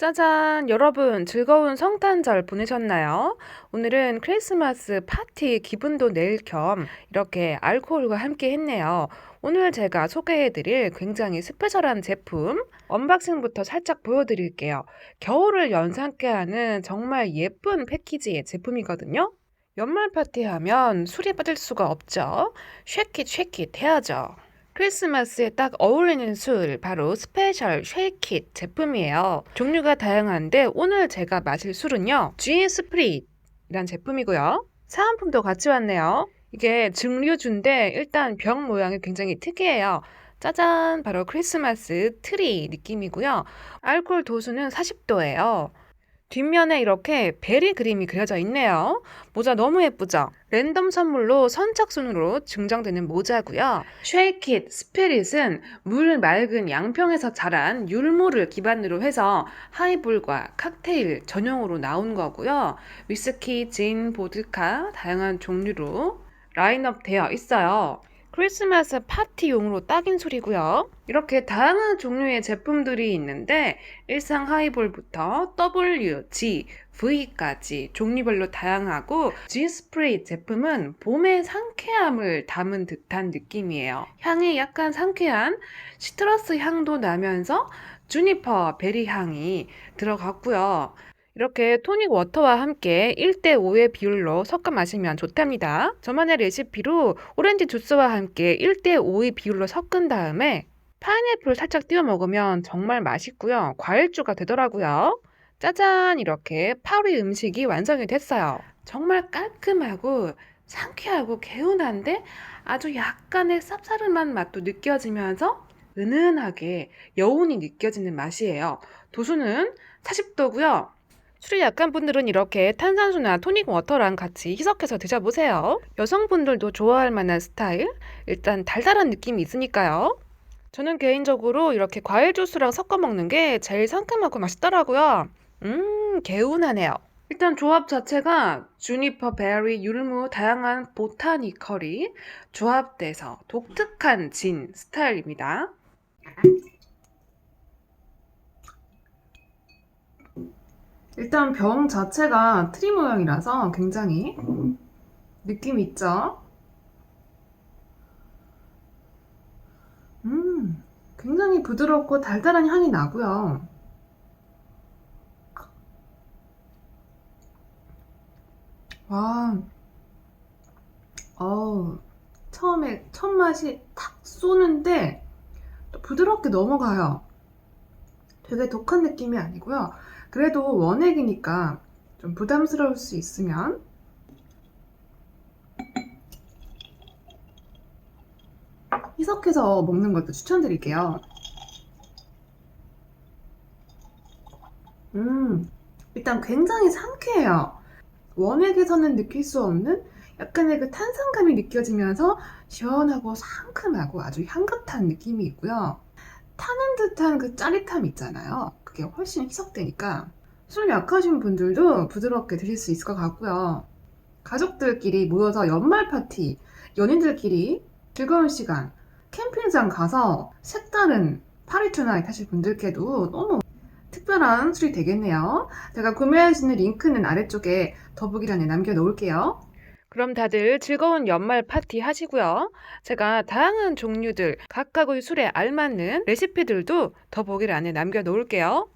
짜잔! 여러분, 즐거운 성탄절 보내셨나요? 오늘은 크리스마스 파티 기분도 낼 겸 이렇게 알코올과 함께 했네요. 오늘 제가 소개해드릴 굉장히 스페셜한 제품, 언박싱부터 살짝 보여드릴게요. 겨울을 연상케 하는 정말 예쁜 패키지의 제품이거든요. 연말 파티 하면 술이 빠질 수가 없죠. 쉐킷 쉐킷 해야죠. 크리스마스에 딱 어울리는 술, 바로 스페셜 쉐이킷 제품이에요. 종류가 다양한데 오늘 제가 마실 술은요, G 스프릿이란 제품이고요. 사은품도 같이 왔네요. 이게 증류주인데 일단 병 모양이 굉장히 특이해요. 짜잔, 바로 크리스마스 트리 느낌이고요. 알코올 도수는 40도예요. 뒷면에 이렇게 베리 그림이 그려져 있네요. 모자 너무 예쁘죠? 랜덤 선물로 선착순으로 증정되는 모자고요. 쉐이킷 스피릿은 물 맑은 양평에서 자란 율무를 기반으로 해서 하이볼과 칵테일 전용으로 나온 거고요. 위스키, 진, 보드카 다양한 종류로 라인업 되어 있어요. 크리스마스 파티용으로 딱인 술이고요. 이렇게 다양한 종류의 제품들이 있는데 일상 하이볼부터 W, G, V까지 종류별로 다양하고 G 스프레이 제품은 봄의 상쾌함을 담은 듯한 느낌이에요. 향이 약간 상쾌한 시트러스 향도 나면서 주니퍼 베리 향이 들어갔고요. 이렇게 토닉 워터와 함께 1대5의 비율로 섞어 마시면 좋답니다. 저만의 레시피로 오렌지 주스와 함께 1대5의 비율로 섞은 다음에 파인애플 살짝 띄워 먹으면 정말 맛있고요. 과일주가 되더라고요. 짜잔! 이렇게 파리 음식이 완성이 됐어요. 정말 깔끔하고 상쾌하고 개운한데 아주 약간의 쌉싸름한 맛도 느껴지면서 은은하게 여운이 느껴지는 맛이에요. 도수는 40도고요. 술이 약한 분들은 이렇게 탄산수나 토닉 워터랑 같이 희석해서 드셔보세요. 여성분들도 좋아할 만한 스타일? 일단 달달한 느낌이 있으니까요. 저는 개인적으로 이렇게 과일 주스랑 섞어 먹는 게 제일 상큼하고 맛있더라고요. 음, 개운하네요. 일단 조합 자체가 주니퍼, 베리, 율무, 다양한 보타니컬이 조합돼서 독특한 진 스타일입니다. 일단 병 자체가 트리 모양이라서 굉장히 느낌 있죠? 음, 굉장히 부드럽고 달달한 향이 나고요. 와, 어우, 처음에 첫 맛이 탁 쏘는데 또 부드럽게 넘어가요. 되게 독한 느낌이 아니고요. 그래도 원액이니까 좀 부담스러울 수 있으면 희석해서 먹는 것도 추천드릴게요. 음, 일단 굉장히 상쾌해요. 원액에서는 느낄 수 없는 약간의 그 탄산감이 느껴지면서 시원하고 상큼하고 아주 향긋한 느낌이 있고요. 타는 듯한 그 짜릿함 있잖아요. 그게 훨씬 희석되니까 술 약하신 분들도 부드럽게 드실 수 있을 것 같고요. 가족들끼리 모여서 연말 파티, 연인들끼리 즐거운 시간, 캠핑장 가서 색다른 파리 투나잇 하실 분들께도 너무 특별한 술이 되겠네요. 제가 구매하시는 링크는 아래쪽에 더보기란에 남겨놓을게요. 그럼 다들 즐거운 연말 파티 하시고요. 제가 다양한 종류들, 각각의 술에 알맞는 레시피들도 더보기란에 남겨놓을게요.